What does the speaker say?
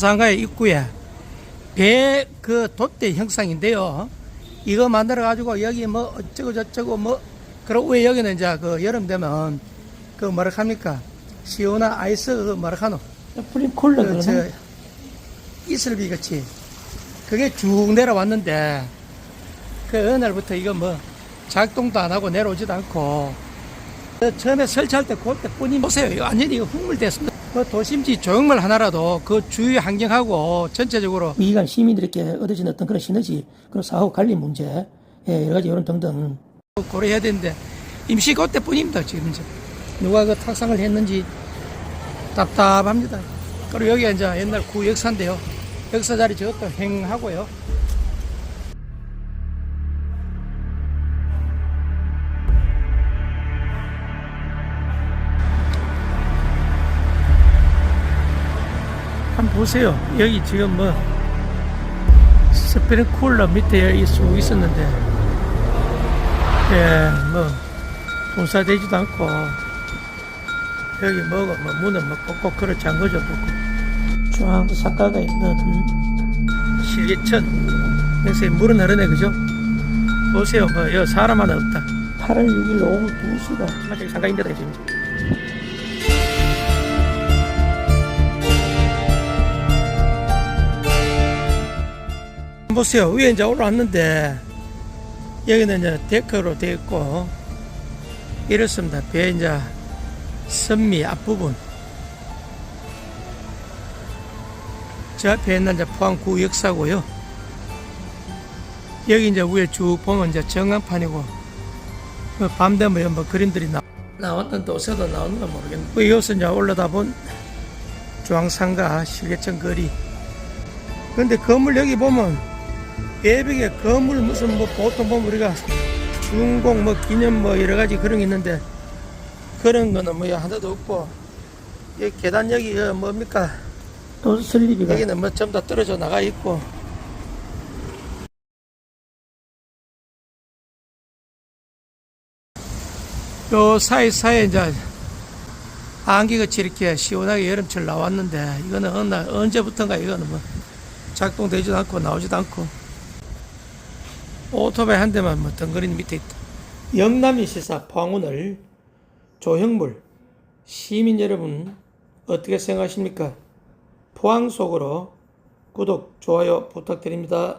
상가의 입구에 배 그 돛대 형상인데요. 이거 만들어 가지고 여기 뭐 어쩌고 저쩌고 뭐 그리고 왜 여기는 이제 그 여름 되면 그 뭐라 합니까? 시원한 아이스 그 뭐라 하노? 프림 콜라 그 저? 이슬비 같이. 그게 쭉 내려왔는데 그 어느 날부터 이거 뭐 작동도 안 하고 내려오지도 않고 그 처음에 설치할 때 그때 뿐이 보세요. 완전히 이거 흙물됐습니다 그 도심지 조형물 하나라도 그 주위 환경하고 전체적으로 미간 시민들에게 얻어진 어떤 그런 시너지, 그런 사후 관리 문제, 예, 여러 가지 이런 등등. 고려해야 되는데 임시 그때 뿐입니다 지금 이제. 누가 그 탁상을 했는지 답답합니다. 그리고 여기가 이제 옛날 구역사인데요. 역사 자리 저것도 행하고요 한번 보세요 여기 지금 뭐 스프링 쿨러 밑에 여기 쑥 있었는데 예, 뭐, 분사되지도 않고, 여기 뭐고, 뭐, 문은 뭐, 꼭꼭 걸어 잠궈져 보고, 쫙 삭가가 있는 실개천. 여기서 물은 흐르네, 그죠? 보세요, 뭐, 여기 사람 하나 없다. 8월 6일 오후 2시가 마치 상가인데다, 지금. 보세요, 위에 이제 올라왔는데, 여기는 이제 데크로 되어 있고 이렇습니다. 배 이제 선미 앞부분 저 앞에 있는 이제 포항구 역사고요. 여기 이제 위에 쭉 보면 이제 정강판이고 그밤 되면 뭐 그림들이 나, 나왔는데 옷에도 나오는 건 모르겠는데 그 이것은 이제 올라다 본 중앙상가 실개천 거리 근데 건물 여기 보면 예벽에 건물 무슨 뭐 보통 보면 우리가 중공 뭐 기념 뭐 여러 가지 그런 게 있는데 그런 거는 뭐 하나도 없고 여기 계단 여기 그 뭡니까? 또 설립이가 여기는 뭐 전부 다 떨어져 나가 있고. 요 사이사이에 이제 안개같이 이렇게 시원하게 여름철 나왔는데 이거는 어느 날 언제부턴가 이거는 뭐 작동되지도 않고 나오지도 않고 오토바이 한 대만 뭐 덩그러니 밑에 있다. 영남이 시사 포항오늘 조형물 시민 여러분 어떻게 생각하십니까? 포항 속으로 구독, 좋아요 부탁드립니다.